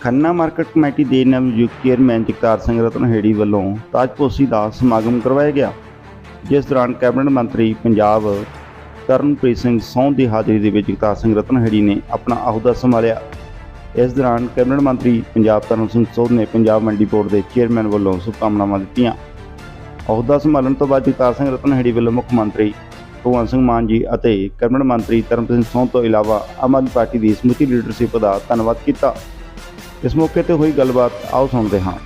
Khanna market committee ਦੇ ਨਵਨਿਯੁਕਤ chairman Jagtar Singh Ratanheri ਵੱਲੋਂ ਤਾਜਪੋਸ਼ੀ ਦਾ ਸਮਾਗਮ ਕਰਵਾਇਆ ਗਿਆ, ਜਿਸ ਦੌਰਾਨ ਕੈਬਨਿਟ ਮੰਤਰੀ ਪੰਜਾਬ ਤਰਨਪ੍ਰੀਤ ਸਿੰਘ ਸੌਂ ਦੀ ਹਾਜ਼ਰੀ ਦੇ ਵਿੱਚ ਜਗਤਾਰ ਸਿੰਘ ਰਤਨ ਹੇੜੀ ਨੇ ਆਪਣਾ ਅਹੁਦਾ ਸੰਭਾਲਿਆ। ਇਸ ਦੌਰਾਨ ਕੈਬਨਿਟ ਮੰਤਰੀ ਪੰਜਾਬ ਤਰਨ ਸਿੰਘ ਸੋਧ ਨੇ ਪੰਜਾਬ ਮੰਡੀ ਬੋਰਡ ਦੇ ਚੇਅਰਮੈਨ ਵੱਲੋਂ ਸ਼ੁਭਕਾਮਨਾਵਾਂ ਦਿੱਤੀਆਂ। ਅਹੁਦਾ ਸੰਭਾਲਣ ਤੋਂ ਬਾਅਦ ਜਗਤਾਰ ਸਿੰਘ ਰਤਨ ਰਤਨਹੇੜੀ ਵੱਲੋਂ ਮੁੱਖ ਮੰਤਰੀ ਭਗਵੰਤ ਸਿੰਘ ਮਾਨ ਜੀ ਅਤੇ ਕੈਬਨਿਟ ਮੰਤਰੀ ਤਰਨਪ੍ਰੀਤ ਸਿੰਘ ਸੌਂ ਤੋਂ ਇਲਾਵਾ ਆਮ ਆਦਮੀ ਪਾਰਟੀ ਦੀ ਸਮੁੱਚੀ ਲੀਡਰਸ਼ਿਪ ਦਾ ਧੰਨਵਾਦ ਕੀਤਾ। ਇਸ ਮੌਕੇ ਤੇ ਹੋਈ ਗੱਲਬਾਤ, ਆਓ ਸੁਣਦੇ ਹਾਂ।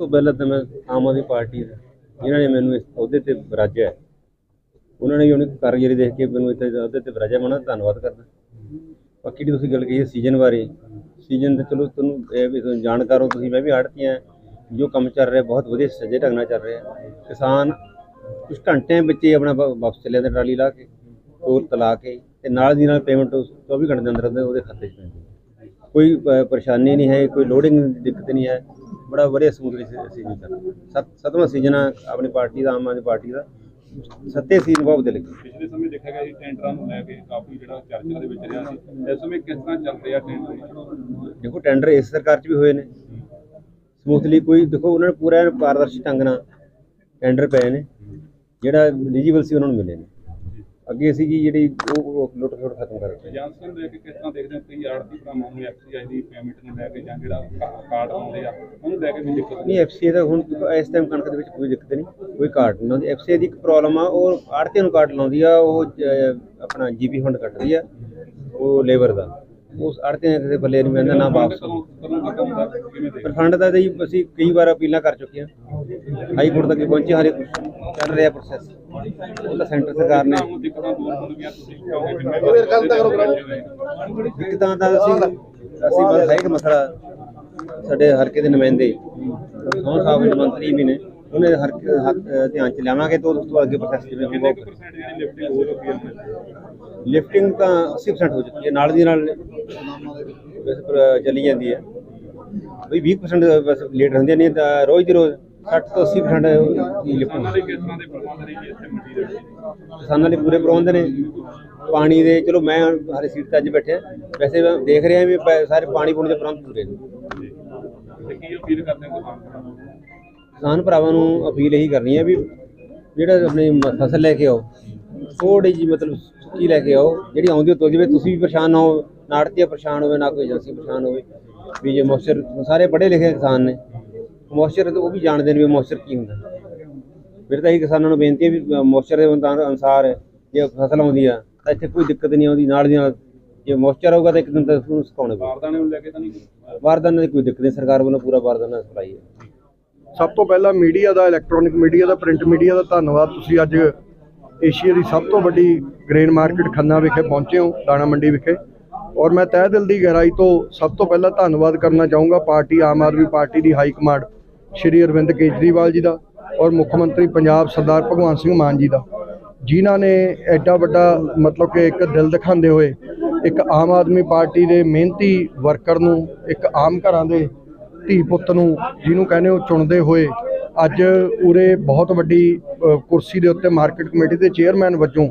ਤੋਂ ਪਹਿਲਾਂ ਤਾਂ ਮੈਂ ਆਮ ਆਦਮੀ ਪਾਰਟੀ ਦਾ, ਜਿਨ੍ਹਾਂ ਨੇ ਮੈਨੂੰ ਇਸ ਅਹੁਦੇ ਤੇ ਬਰਾਜਿਆ ਉਹਨਾਂ ਨੇ ਉਹਨੇ ਕਾਰਗੁਜ਼ਾਰੀ ਦੇਖ ਕੇ ਮੈਨੂੰ ਇੱਥੇ ਅਹੁਦੇ ਤੇ ਬਰਾਜਿਆ ਮੈਂ ਉਹਨਾਂ ਦਾ ਧੰਨਵਾਦ ਕਰਦਾ। ਬਾਕੀ ਜਿਹੜੀ ਤੁਸੀਂ ਗੱਲ ਕਹੀ ਹੈ ਸੀਜ਼ਨ ਬਾਰੇ, ਸੀਜ਼ਨ ਤੇ ਚਲੋ ਤੁਹਾਨੂੰ ਇਹ ਵੀ ਤੁਸੀਂ ਜਾਣਕਾਰ ਹੋ ਤੁਸੀਂ, ਮੈਂ ਵੀ ਆੜਤੀ ਹਾਂ। ਜੋ ਕੰਮ ਚੱਲ ਰਿਹਾ ਬਹੁਤ ਵਧੀਆ ਸੱਜੇ ਢੰਗ ਨਾਲ ਚੱਲ ਰਿਹਾ। ਕਿਸਾਨ ਕੁਝ ਘੰਟਿਆਂ ਵਿੱਚ ਹੀ ਆਪਣਾ ਵਾਪਸ ਚੱਲੇ ਜਾਂਦੇ ਟਰਾਲੀ ਲਾ ਕੇ ਤੋਰ ਤਲਾ ਕੇ ਤੇ ਨਾਲ ਦੀ ਨਾਲ ਪੇਮੈਂਟ 24 ਘੰਟੇ ਦੇ ਅੰਦਰ ਅੰਦਰ ਉਹਦੇ ਖਾਤੇ 'ਚ ਪੈਂਦੀ ਕੋਈ ਪਰੇਸ਼ਾਨੀ ਨਹੀਂ ਹੈ ਕੋਈ ਲੋਡਿੰਗ ਦੀ ਦਿੱਕਤ ਨਹੀਂ ਹੈ। ਬੜਾ ਵਧੀਆ ਸਮੂਥਲੀ ਸੀਜ਼ਨ ਚੱਲ ਸੱਤ ਸੱਤਵਾਂ ਸੀਜ਼ਨ ਆਪਣੀ ਪਾਰਟੀ ਦਾ ਆਮ ਆਦਮੀ ਪਾਰਟੀ ਦਾ। ਸੱਤੇ ਸੀਜ਼ਨ ਬਹੁਤ ਵਧੀਆ ਲੱਗੇ। ਪਿਛਲੇ ਸਮੇਂ ਦੇਖਿਆ ਗਿਆ ਸੀ ਟੈਂਡਰਾਂ ਨੂੰ ਲੈ ਕੇ ਕਾਫੀ ਜਿਹੜਾ ਚਰਚਾ ਦੇ ਵਿੱਚ ਰਿਹਾ ਸੀ। ਇਸ ਸਮੇਂ ਕਿਸ ਤਰ੍ਹਾਂ ਚੱਲ ਰਿਹਾ ਟੈਂਡਰ ਦੇਖੋ ਟੈਂਡਰ ਇਸ ਸਰਕਾਰ 'ਚ ਵੀ ਹੋਏ ਨੇ। ਸਮੂਥਲੀ ਕੋਈ ਦੇਖੋ ਉਹਨਾਂ ਨੇ ਪੂਰਾ ਪਾਰਦਰਸ਼ੀ ਢੰਗ ਨਾਲ ਟੈਂਡਰ ਪਏ ਨੇ ਜਿਹੜਾ ਐਲੀਜੀਬਲ ਸੀ ਉਹਨਾਂ ਨੂੰ ਮਿਲੇ ਨੇ। ਅੱਗੇ ਸੀ ਕਿ ਜਿਹੜੀ ਉਹ ਲੁੱਟ ਖੋਟ ਖਤਮ ਕਰ ਦਿੱਤੀ। ਏਜੰਸੀਆਂ ਨੂੰ ਲੈ ਕੇ ਕਿਸ ਤਰ੍ਹਾਂ ਦੇਖਦੇ ਹੋ? ਕਈ ਆੜਤੀ ਭਰਾਵਾਂ ਨੂੰ ਐਫਸੀਆਈ ਦੀ ਪੇਮੈਂਟ ਨੂੰ ਲੈ ਕੇ ਜਾਂ ਜਿਹੜਾ ਕਾਰਡ ਆਉਂਦੇ ਆ ਉਹਨੂੰ ਲੈ ਕੇ ਵੀ ਦਿੱਕਤ ਨਹੀਂ ਐਫਸੀਏ ਦਾ ਹੁਣ ਇਸ ਟਾਈਮ ਕਣਕ ਦੇ ਵਿੱਚ ਕੋਈ ਦਿੱਕਤ ਨਹੀਂ ਕੋਈ ਕਾਰਡ ਨਹੀਂ ਲਾਉਂਦੀ। ਐਫਸੀਏ ਦੀ ਇੱਕ ਪ੍ਰੋਬਲਮ ਆ ਉਹ ਆੜਤੇ ਨੂੰ ਕਾਰਡ ਲਾਉਂਦੀ ਆ ਉਹ ਆਪਣਾ ਜੀਪੀ ਫੰਡ ਕੱਟਦੀ ਆ ਉਹ ਲੇਬਰ ਦਾ। ਉਸ ਆੜਤੇ ਦੇ ਬੱਲੇ ਨਹੀਂ ਪੈਂਦਾ ਨਾ ਵਾਪਸ। ਕਦੋਂ ਦਾ ਜੀ ਅਸੀਂ ਕਈ ਵਾਰ ਅਪੀਲਾਂ ਕਰ ਚੁੱਕੇ ਹਾਂ ਹਾਈ ਕੋਰਟ ਤੱਕ ਪਹੁੰਚੇ ਹਾਲੇ ਚੱਲ ਰਿਹਾ ਪ੍ਰੋਸੈਸ ਉਹ ਤਾਂ ਸੈਂਟਰ ਸਰਕਾਰ ਨੇ ਦਿੱਕਤਾਂ ਦਾ ਅਸੀਂ ਅਸੀਂ ਬਸ ਹੈ ਕਿ ਮਸਲਾ ਸਾਡੇ ਹਲਕੇ ਦੇ ਨੁਮਾਇੰਦੇ ਸੋਹਣ ਸਾਹਿਬ ਮੰਤਰੀ ਵੀ ਨੇ। ਉਹਨੇ ਹਰ ਹੱਥ ਧਿਆਨ ਚ ਲਿਆਵਾਂਗੇ ਤਾਂ ਉਸ ਤੋਂ ਅੱਗੇ ਪ੍ਰੋਸੈਸ ਜਿਵੇਂ ਹੋਊਗਾ। ਪਰਸੈਂਟ ਜਿਹੜੀ ਲਿਫਟਿੰਗ ਹੋ ਚੁੱਕੀ ਹੈ ਲਿਫਟਿੰਗ ਤਾਂ 80% ਹੋ ਚੁੱਕੀ ਹੈ ਨਾਲ ਦੀ ਨਾਲ ਵੈਸੇ ਪਰ ਚੱਲੀ ਜਾਂਦੀ ਹੈ। ਵੀ 20% ਬਸ ਲੇਟ ਹੁੰਦੀਆਂ ਨਹੀਂ ਤਾਂ ਰੋਜ਼ ਦੀ ਰੋਜ਼ 60 ਤੋਂ 80% ਦੀ ਲਿਫਟਿੰਗ ਉਹਨਾਂ ਲਈ ਕਿਸ ਤਰ੍ਹਾਂ ਦੇ ਪ੍ਰਬੰਧ ਨੇ ਜੀ ਇੱਥੇ ਮੰਡੀ ਦੇ ਵਿੱਚ? ਕਿਸਾਨਾਂ ਲਈ ਪੂਰੇ ਪ੍ਰਬੰਧ ਨੇ। ਪਾਣੀ ਦੇ ਚਲੋ ਮੈਂ ਹਾਰੇ ਸੀਟ ਤੇ ਅੱਜ ਬੈਠਿਆ। ਵੈਸੇ ਮੈਂ ਦੇਖ ਰਿਹਾ ਵੀ ਪੈ- ਸਾਰੇ ਪਾਣੀ ਪੂਣੀ ਦੇ ਪ੍ਰਬੰਧ ਪੂਰੇ ਨੇ। ਤੇ ਕੀ ਅਪੀਲ ਕਰਦੇ ਹੋ ਕਿਸਾਨ ਭਰਾਵਾਂ ਨੂੰ? ਕਿਸਾਨ ਭਰਾਵਾਂ ਨੂੰ ਅਪੀਲ ਇਹੀ ਕਰਨੀ ਹੈ ਵੀ ਜਿਹੜਾ ਆਪਣੀ ਫਸਲ ਲੈ ਕੇ ਆਓ ਥੋੜੀ ਜੀ ਮਤਲਬ ਸੁੱਕੀ ਲੈ ਕੇ ਆਓ ਜਿਹੜੀ ਆਉਂਦੀ ਤੁਲ ਜਾਵੇ। ਤੁਸੀਂ ਵੀ ਪਰੇਸ਼ਾਨ ਨਾ ਹੋ ਨਾ ਆੜ੍ਹਤੀਆ ਪਰੇਸ਼ਾਨ ਹੋਵੇ ਨਾ ਕੋਈ ਏਜੰਸੀ ਪਰੇਸ਼ਾਨ ਹੋਵੇ। ਵੀ ਜੇ ਮੋਇਸਚਰ ਸਾਰੇ ਪੜ੍ਹੇ ਲਿਖੇ ਕਿਸਾਨ ਨੇ ਮੋਇਸਚਰ ਉਹ ਵੀ ਜਾਣਦੇ ਨੇ ਵੀ ਮੋਇਸਚਰ ਕੀ ਹੁੰਦਾ। ਫਿਰ ਤਾਂ ਇਹ ਕਿਸਾਨਾਂ ਨੂੰ ਬੇਨਤੀ ਹੈ ਵੀ ਮੋਇਸਚਰ ਦੇ ਅਨੁਸਾਰ ਜੇ ਫਸਲ ਆਉਂਦੀ ਆ ਤਾਂ ਇੱਥੇ ਕੋਈ ਦਿੱਕਤ ਨਹੀਂ ਆਉਂਦੀ ਨਾਲ ਦੀ ਨਾਲ ਜੇ ਮੋਇਸਚਰ ਹੋਊਗਾ ਤਾਂ ਇੱਕ ਦਿਨ ਤੱਕ ਉਹਨੂੰ ਸੁਕਾਉਣਾ ਪਊ। ਬਾਰਦਾਨੇ ਨੂੰ ਲੈ ਕੇ ਤਾਂ ਨਹੀਂ ਵਾਰਦਾਨਾ ਦੀ ਕੋਈ ਦਿੱਕਤ ਨਹੀਂ ਸਰਕਾਰ ਵੱਲੋਂ ਪੂਰਾ ਵਾਰਦਾਨਾ ਸਪਲਾਈ ਹੈ। ਸਭ ਤੋਂ ਪਹਿਲਾਂ ਮੀਡੀਆ ਦਾ ਇਲੈਕਟ੍ਰੋਨਿਕ ਮੀਡੀਆ ਦਾ ਪ੍ਰਿੰਟ ਮੀਡੀਆ ਦਾ ਧੰਨਵਾਦ। ਤੁਸੀਂ ਅੱਜ ਏਸ਼ੀਆ ਦੀ ਸਭ ਤੋਂ ਵੱਡੀ ਗ੍ਰੇਨ ਮਾਰਕੀਟ ਖੰਨਾ ਵਿਖੇ ਪਹੁੰਚੇ ਹੋ, ਦਾਣਾ ਮੰਡੀ ਵਿਖੇ। ਔਰ ਮੈਂ ਤਹਿ ਦਿਲ ਦੀ ਗਹਿਰਾਈ ਤੋਂ ਸਭ ਤੋਂ ਪਹਿਲਾਂ ਧੰਨਵਾਦ ਕਰਨਾ ਚਾਹੂੰਗਾ ਪਾਰਟੀ, ਆਮ ਆਦਮੀ ਪਾਰਟੀ ਦੀ ਹਾਈ ਕਮਾਂਡ, ਸ਼੍ਰੀ ਅਰਵਿੰਦ ਕੇਜਰੀਵਾਲ ਜੀ ਦਾ ਔਰ ਮੁੱਖ ਮੰਤਰੀ ਪੰਜਾਬ ਸਰਦਾਰ ਭਗਵੰਤ ਸਿੰਘ ਮਾਨ ਜੀ ਦਾ, ਜਿਨ੍ਹਾਂ ਨੇ ਐਡਾ ਵੱਡਾ ਮਤਲਬ ਕਿ ਇੱਕ ਦਿਲ ਦਿਖਾਉਂਦੇ ਹੋਏ ਇੱਕ ਆਮ ਆਦਮੀ ਪਾਰਟੀ ਦੇ ਮਿਹਨਤੀ ਵਰਕਰ ਨੂੰ, ਇੱਕ ਆਮ ਘਰਾਂ ਦੇ ਧੀ ਪੁੱਤ ਨੂੰ ਜਿਹਨੂੰ ਕਹਿੰਦੇ ਹੋ ਚੁਣਦੇ ਹੋਏ, ਅੱਜ ਉਰੇ ਬਹੁਤ ਵੱਡੀ ਕੁਰਸੀ ਦੇ ਉੱਤੇ ਮਾਰਕੀਟ ਕਮੇਟੀ ਦੇ ਚੇਅਰਮੈਨ ਵਜੋਂ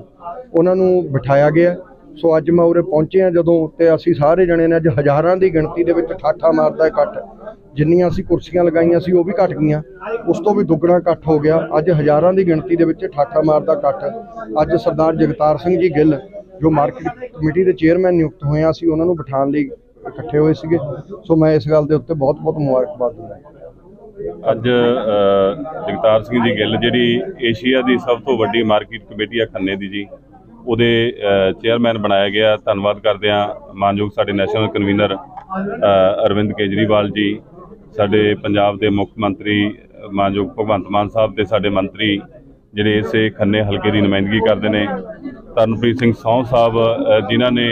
ਉਹਨਾਂ ਨੂੰ ਬਿਠਾਇਆ ਗਿਆ। ਸੋ ਅੱਜ ਮੈਂ ਉਰੇ ਪਹੁੰਚਿਆ ਜਦੋਂ ਤੇ ਅਸੀਂ ਸਾਰੇ ਜਣੇ ਨੇ ਅੱਜ ਹਜ਼ਾਰਾਂ ਦੀ ਗਿਣਤੀ ਦੇ ਵਿੱਚ ਠਾਠਾ ਮਾਰਦਾ ਇਕੱਠ। ਜਿੰਨੀਆਂ ਅਸੀਂ ਕੁਰਸੀਆਂ ਲਗਾਈਆਂ ਸੀ ਉਹ ਵੀ ਘਟ ਗਈਆਂ। ਉਸ ਤੋਂ ਵੀ ਦੁੱਗਣਾ ਇਕੱਠ ਹੋ ਗਿਆ। ਅੱਜ ਹਜ਼ਾਰਾਂ ਦੀ ਗਿਣਤੀ ਦੇ ਵਿੱਚ ਠਾਠਾ ਮਾਰਦਾ ਇਕੱਠ। ਅੱਜ ਸਰਦਾਰ ਜਗਤਾਰ ਸਿੰਘ ਜੀ ਗਿੱਲ, ਜੋ ਮਾਰਕੀਟ ਕਮੇਟੀ ਦੇ ਚੇਅਰਮੈਨ ਨਿਯੁਕਤ ਹੋਏ ਆ, ਅਸੀਂ ਉਹਨਾਂ ਨੂੰ ਬਿਠਾਉਣ ਲਈ ਇਕੱਠੇ ਹੋਏ ਸੀਗੇ। ਸੋ ਮੈਂ ਇਸ ਗੱਲ ਦੇ ਉੱਤੇ ਬਹੁਤ ਬਹੁਤ ਮੁਬਾਰਕਬਾਦ ਦਿੰਦਾ ਅੱਜ ਜਗਤਾਰ ਸਿੰਘ ਜੀ ਗਿੱਲ ਜਿਹੜੀ ਏਸ਼ੀਆ ਦੀ ਸਭ ਤੋਂ ਵੱਡੀ ਮਾਰਕੀਟ ਕਮੇਟੀ ਆ ਖੰਨੇ ਦੀ ਜੀ, ਉਹਦੇ ਚੇਅਰਮੈਨ ਬਣਾਇਆ ਗਿਆ। ਧੰਨਵਾਦ ਕਰਦੇ ਹਾਂ ਮਾਨਯੋਗ ਸਾਡੇ ਨੈਸ਼ਨਲ ਕਨਵੀਨਰ ਅਰਵਿੰਦ ਕੇਜਰੀਵਾਲ ਜੀ, ਸਾਡੇ ਪੰਜਾਬ ਦੇ ਮੁੱਖ ਮੰਤਰੀ, ਮਾਨਯੋਗ ਭਗਵੰਤ ਮਾਨ ਸਾਹਿਬ ਤੇ ਸਾਡੇ ਮੰਤਰੀ ਜਿਹੜੇ ਇਸੇ ਖੰਨੇ ਹਲਕੇ ਦੀ ਨੁਮਾਇੰਦਗੀ ਕਰਦੇ ਨੇ। ਤਰਨਪ੍ਰੀਤ ਸਿੰਘ ਸੌਂ ਸਾਹਿਬ ਜਿਨ੍ਹਾਂ ਨੇ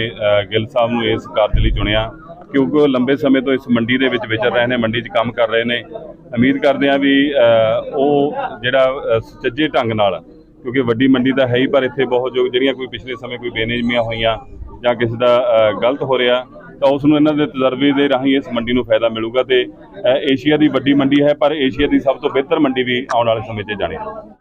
ਗਿੱਲ ਸਾਹਿਬ ਨੂੰ ਇਸ ਕਾਰਜ ਲਈ ਚੁਣਿਆ। ਕਿਉਂਕਿ ਉਹ ਲੰਬੇ ਸਮੇਂ ਤੋਂ ਇਸ ਮੰਡੀ ਦੇ ਵਿੱਚ ਵਿਚਰ ਰਹੇ ਨੇ ਮੰਡੀ 'ਚ ਕੰਮ ਕਰ ਰਹੇ ਨੇ। ਉਮੀਦ ਕਰਦੇ ਹਾਂ ਵੀ ਉਹ ਜਿਹੜਾ ਅ, ਸੁਚੱਜੇ ਢੰਗ ਨਾਲ ਕਿਉਂਕਿ ਵੱਡੀ ਮੰਡੀ ਤਾਂ ਹੈ ਹੀ ਪਰ ਇੱਥੇ ਬਹੁਤ ਜੋ ਜਿਹੜੀਆਂ ਕੋਈ ਪਿਛਲੇ ਸਮੇਂ ਕੋਈ ਬੇਨਿਯਮੀਆਂ ਹੋਈਆਂ ਜਾਂ ਕਿਸੇ ਦਾ ਗਲਤ ਹੋ ਰਿਹਾ ਤਾਂ ਉਸ ਨੂੰ ਇਹਨਾਂ ਦੇ ਤਜਰਬੇ ਦੇ ਰਾਹੀਂ ਇਸ ਮੰਡੀ ਨੂੰ ਫਾਇਦਾ ਮਿਲੂਗਾ ਤੇ ਏਸ਼ੀਆ ਦੀ ਵੱਡੀ ਮੰਡੀ ਹੈ ਪਰ ਏਸ਼ੀਆ ਦੀ ਸਭ ਤੋਂ ਬਿਹਤਰ ਮੰਡੀ ਵੀ ਆਉਣ ਵਾਲੇ ਸਮੇਂ 'ਚ ਜਾਣੀ